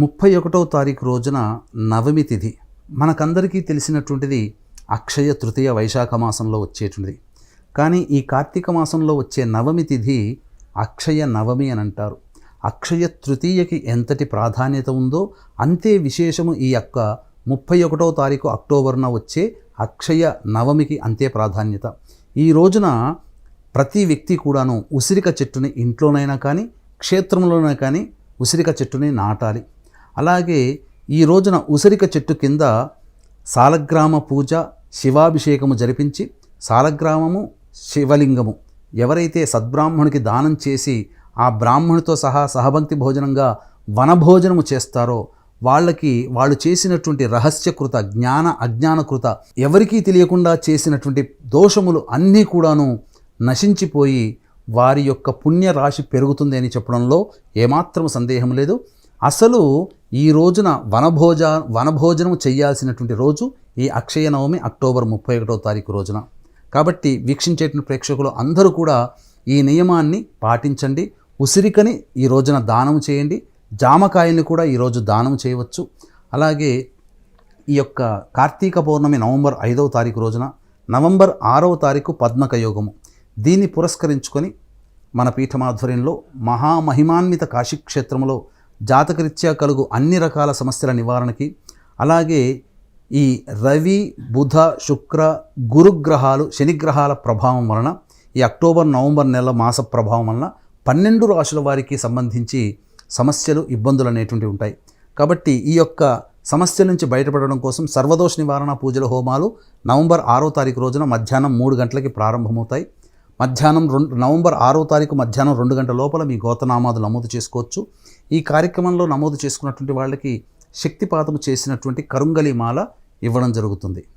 ముప్పై ఒకటవ తారీఖు రోజున నవమి తిథి. మనకందరికీ తెలిసినటువంటిది అక్షయ తృతీయ వైశాఖ మాసంలో వచ్చేటువంటిది. కానీ ఈ కార్తీక మాసంలో వచ్చే నవమి తిథి అక్షయ నవమి అని అంటారు. అక్షయ తృతీయకి ఎంతటి ప్రాధాన్యత ఉందో అంతే విశేషము ఈ యొక్క ముప్పై ఒకటవ తారీఖు అక్టోబర్న వచ్చే అక్షయ నవమికి అంతే ప్రాధాన్యత. ఈ రోజున ప్రతి వ్యక్తి కూడాను ఉసిరిక చెట్టుని ఇంట్లోనైనా కానీ క్షేత్రంలోనైనా కానీ ఉసిరిక చెట్టుని నాటాలి. అలాగే ఈ రోజున ఉసిరిక చెట్టు కింద సాలగ్రామ పూజ శివాభిషేకము జరిపించి సాలగ్రామము శివలింగము ఎవరైతే సద్బ్రాహ్మణునికి దానం చేసి ఆ బ్రాహ్మణుతో సహా సహభక్తి భోజనంగా వనభోజనము చేస్తారో వాళ్ళకి వాళ్ళు చేసినటువంటి రహస్యకృత జ్ఞాన అజ్ఞానకృత ఎవరికీ తెలియకుండా చేసినటువంటి దోషములు అన్నీ కూడాను నశించిపోయి వారి యొక్క పుణ్యరాశి పెరుగుతుంది అని చెప్పడంలో ఏమాత్రం సందేహం లేదు. అసలు ఈ రోజున వనభోజ వనభోజనం చేయాల్సినటువంటి రోజు ఈ అక్షయ నవమి అక్టోబర్ ముప్పై ఒకటో తారీఖు రోజున. కాబట్టి వీక్షించేటువంటి ప్రేక్షకులు అందరూ కూడా ఈ నియమాన్ని పాటించండి. ఉసిరికని ఈ రోజున దానం చేయండి. జామకాయల్ని కూడా ఈరోజు దానం చేయవచ్చు. అలాగే ఈ యొక్క కార్తీక పౌర్ణమి నవంబర్ ఐదవ తారీఖు రోజున నవంబర్ ఆరవ తారీఖు పద్మక యోగము. దీన్ని పురస్కరించుకొని మన పీఠమాధ్వర్యంలో మహామహిమాన్విత కాశీక్షేత్రంలో జాతకరీత్యా కలుగు అన్ని రకాల సమస్యల నివారణకి అలాగే ఈ రవి బుధ శుక్ర గురుగ్రహాలు శనిగ్రహాల ప్రభావం వలన ఈ అక్టోబర్ నవంబర్ నెల మాస ప్రభావం వలన పన్నెండు రాశుల వారికి సంబంధించి సమస్యలు ఇబ్బందులు అనేటువంటివి ఉంటాయి. కాబట్టి ఈ యొక్క సమస్యల నుంచి బయటపడడం కోసం సర్వదోష నివారణ పూజల హోమాలు నవంబర్ ఆరో తారీఖు రోజున మధ్యాహ్నం మూడు గంటలకి ప్రారంభమవుతాయి. మధ్యాహ్నం రెండు నవంబర్ ఆరో తారీఖు మధ్యాహ్నం రెండు గంటల లోపల మీ గోతనామాలు నమోదు చేసుకోవచ్చు. ఈ కార్యక్రమంలో నమోదు చేసుకున్నటువంటి వాళ్ళకి శక్తిపాతము చేసినటువంటి కరుంగలి మాల ఇవ్వడం జరుగుతుంది.